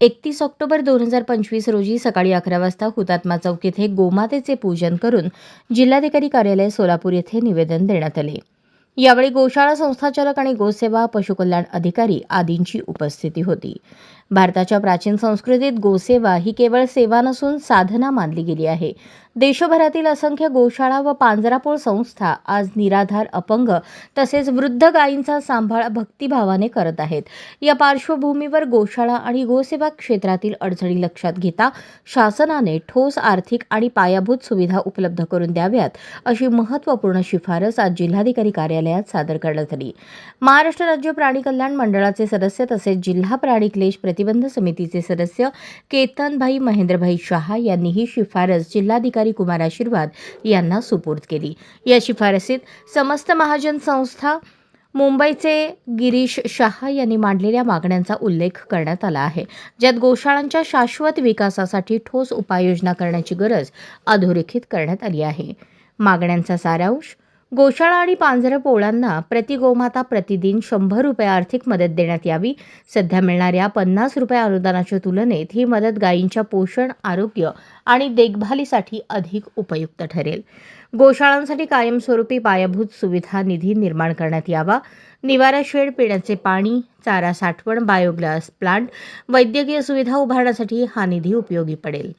एकतीस ऑक्टोबर दोन हजार पंचवीस रोजी सकाळी अकरा वाजता हुतात्मा चौक येथे गोमातेचे पूजन करून जिल्हाधिकारी कार्यालय सोलापूर येथे निवेदन देण्यात आले. यावेळी गोशाळा संस्थाचालक आणि गोसेवा पशुकल्याण अधिकारी आदींची उपस्थिती होती. भारताच्या प्राचीन संस्कृतीत गोसेवा ही केवळ सेवा नसून साधना मानली गेली आहे. देशभरातील असंख्य गोशाळा व पांजरापोळ संस्था आज निराधार अपंग तसेच वृद्ध गायींचा सांभाळ भक्तिभावाने करत आहेत. या पार्श्वभूमीवर गोशाळा आणि गोसेवा क्षेत्रातील अडचणी लक्षात घेता शासनाने ठोस आर्थिक आणि पायाभूत सुविधा उपलब्ध करून द्याव्यात अशी महत्त्वपूर्ण शिफारस आज जिल्हाधिकारी कार्यालयात सादर करण्यात आली. महाराष्ट्र राज्य प्राणी कल्याण मंडळाचे सदस्य तसेच जिल्हा प्राणी क्लेश प्रतिबंध समितीचे सदस्य केतनभाई महेंद्रभाई शहा यांनी ही शिफारस जिल्हाधिकारी कुमार आशीर्वाद यांना सुपूर्द केली. या शिफारसीत समस्त महाजन संस्था मुंबईचे गिरीश शहा यांनी मांडलेल्या मागण्यांचा उल्लेख करण्यात आला आहे. ज्यात गोशाळांच्या शाश्वत विकासासाठी ठोस उपाययोजना करण्याची गरज अधोरेखित करण्यात आली आहे. मागण्यांचा सारांश गोशाळा आणि पांजरपोळांना प्रति गोमाता प्रतिदिन शंभर रुपये आर्थिक मदत देण्यात यावी. सध्या मिळणाऱ्या पन्नास रुपये अनुदानाच्या तुलनेत ही मदत गायींच्या पोषण आरोग्य आणि देखभालीसाठी अधिक उपयुक्त ठरेल. गोशाळांसाठी कायमस्वरूपी पायाभूत सुविधा निधी निर्माण करण्यात यावा. निवारा शेड पिण्याचे पाणी चारा साठवण बायोगॅस प्लांट वैद्यकीय सुविधा उभारण्यासाठी हा निधी उपयोगी पडेल.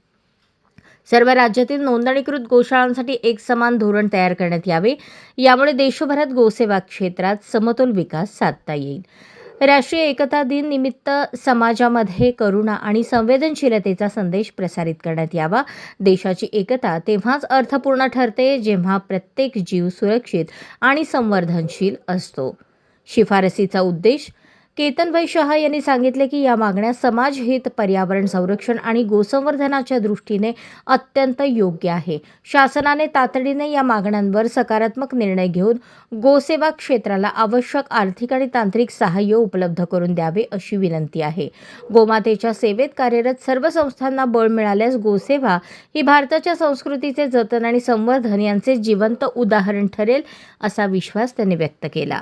सर्व राज्यातील नोंदणीकृत गोशाळांसाठी एक समान धोरण तयार करण्यात यावे. यामुळे देशभरात गोसेवा क्षेत्रात समतोल विकास साधता येईल. राष्ट्रीय एकता दिन निमित्त समाजामध्ये करुणा आणि संवेदनशीलतेचा संदेश प्रसारित करण्यात यावा. देशाची एकता तेव्हाच अर्थपूर्ण ठरते जेव्हा प्रत्येक जीव सुरक्षित आणि संवर्धनशील असतो. शिफारसीचा उद्देश केतनभाई शहा यांनी सांगितले की या मागण्या समाजहित पर्यावरण संरक्षण आणि गोसंवर्धनाच्या दृष्टीने अत्यंत योग्य आहे. शासनाने तातडीने या मागण्यांवर सकारात्मक निर्णय घेऊन गोसेवा क्षेत्राला आवश्यक आर्थिक आणि तांत्रिक सहाय्य उपलब्ध करून द्यावे अशी विनंती आहे. गोमातेच्या सेवेत कार्यरत सर्व संस्थांना बळ मिळाल्यास गोसेवा ही भारताच्या संस्कृतीचे जतन आणि संवर्धन यांचे जिवंत उदाहरण ठरेल असा विश्वास त्यांनी व्यक्त केला.